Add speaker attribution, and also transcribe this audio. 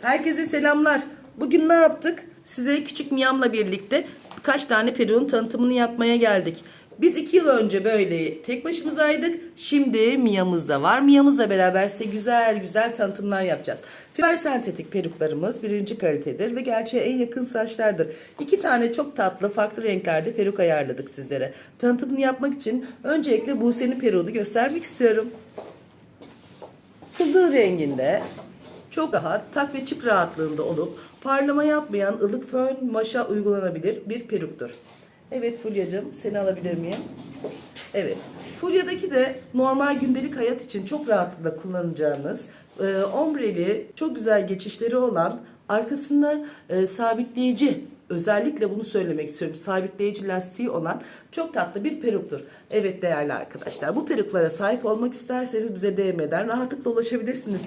Speaker 1: Herkese selamlar. Bugün ne yaptık? Size küçük Miyam'la birlikte birkaç tane peruğun tanıtımını yapmaya geldik. Biz iki yıl önce böyle tek başımızaydık. Şimdi Miya'mız da var. Miya'mızla beraber size güzel güzel tanıtımlar yapacağız. Fiber sentetik peruklarımız birinci kalitedir ve gerçeğe en yakın saçlardır. İki tane çok tatlı farklı renklerde peruk ayarladık sizlere. Tanıtımını yapmak için öncelikle Buse'nin peruğunu göstermek istiyorum. Kızıl renginde çok rahat tak ve çık rahatlığında olup parlama yapmayan ılık fön maşa uygulanabilir bir peruktur. Evet Fulya'cığım seni alabilir miyim? Evet. Fulya'daki de normal gündelik hayat için çok rahatlıkla kullanacağınız e, ombreli çok güzel geçişleri olan arkasında e, sabitleyici özellikle bunu söylemek istiyorum. Sabitleyici lastiği olan çok tatlı bir peruktur. Evet değerli arkadaşlar bu peruklara sahip olmak isterseniz bize DM'den rahatlıkla ulaşabilirsiniz.